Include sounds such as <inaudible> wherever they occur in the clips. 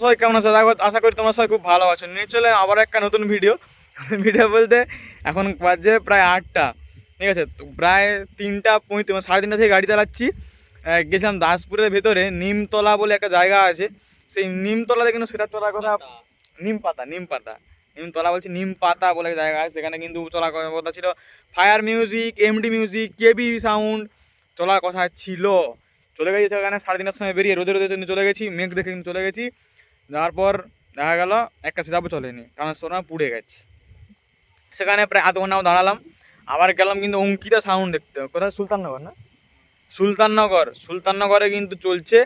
সবাই কেমন আছো? দেখো আশা করি তোমরা সবাই খুব ভালো আছো। নিয়ে চলে আবার একটা নতুন ভিডিও ভিডিও বলতে এখন বাজে প্রায় আটটা। ঠিক আছে? প্রায় তিনটা পঁয়ত্রিশ মানে সাড়ে তিনটা থেকে গাড়ি চালাচ্ছি। গেছিলাম দাসপুরের ভেতরে নিমতলা বলে একটা জায়গা আছে। সেই নিমতলাতে কিন্তু সেটা চলার কথা নিম পাতা নিম পাতা নিমতলা বলছি নিম পাতা বলে জায়গা আছে, সেখানে কিন্তু চলা কথা ছিল। Fire music MD music KB sound চলা কথা ছিল। চলে গেছি সেখানে সাড়ে তিনটার সময় বেরিয়ে রোদে রোদে চলে গেছি, মেঘ দেখে কিন্তু চলে গেছি। যাওয়ার পর দেখা গেল একটা সিটাপও চলেনি, কারণ সোনা পুড়ে গেছে। সেখানে প্রায় আধ ঘন্টাও দাঁড়ালাম। আবার গেলাম কিন্তু অঙ্কিতা সাউন্ড দেখতে। কোথায়? সুলতাননগর না? সুলতাননগর। সুলতাননগরে কিন্তু চলছে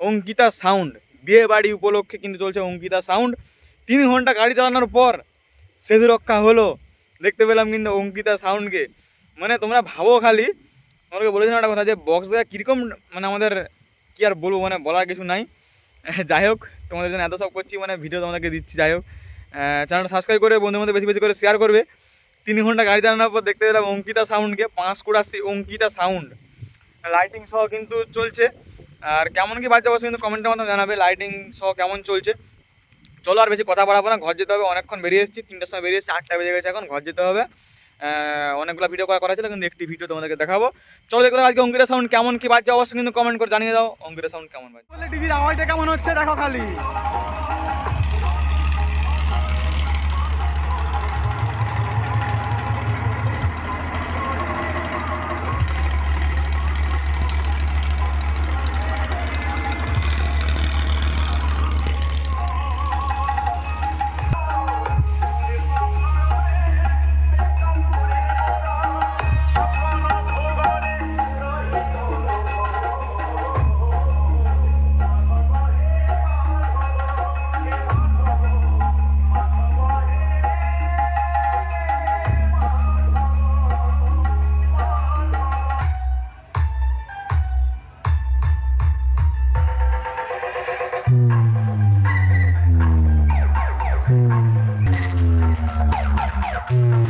অঙ্কিতা সাউন্ড বিয়ে বাড়ি উপলক্ষে কিন্তু চলছে অঙ্কিতা সাউন্ড তিন ঘণ্টা গাড়ি চালানোর পর শেষ রক্ষা হলো। দেখতে পেলাম কিন্তু অঙ্কিতা সাউন্ডকে। মানে তোমরা ভাবো খালি তোমাকে বলেছিলাম একটা কথা যে বক্স দেখা কীরকম মানে আমাদের কি আর বলব মানে বলার কিছু নাই। <laughs> যাই হোক, তোমাদের জন্য এত সব করছি মানে ভিডিও তোমাদেরকে দিচ্ছি, যাই হোক। চ্যানেলটা সাবস্ক্রাইব করে বন্ধুর মধ্যে বেশি বেশি করে শেয়ার করবে। তিন ঘণ্টা গাড়ি চালানোর পর দেখতে পেলাম অঙ্কিতা সাউন্ডকে পাঁশকুড়া সে অঙ্কিতা সাউন্ড। লাইটিং সহ কিন্তু চলছে। আর কেমন কি বাজছে অবশ্যই কিন্তু কমেন্টের মাধ্যমে জানাবে লাইটিং সহ কেমন চলছে। চলো আর বেশি কথা বাড়াবো না, ঘর যেতে হবে, অনেকক্ষণ বেরিয়ে এসেছি, তিনটার সময় বেরিয়ে এসেছি, আটটা বেজে গেছে এখন, ঘর যেতে হবে। অনেকগুলো ভিডিও করা করা ছিল, কিন্তু একটি ভিডিও তোমাদেরকে দেখাবো। চলো দেখো আজকে অঙ্গিরা সাউন্ড কেমন, কি বাজছে, অবশ্যই কিন্তু কমেন্ট করে জানিয়ে দাও। অঙ্গিরা সাউন্ড কেমন বাজছে? আওয়াজটা কেমন হচ্ছে, দেখো খালি। Mm-hmm.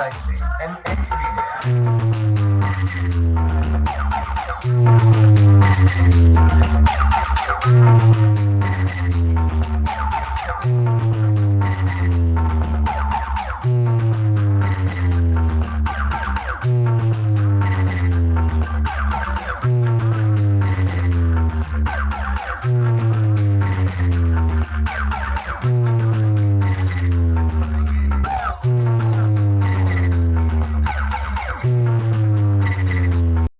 I say, an experience.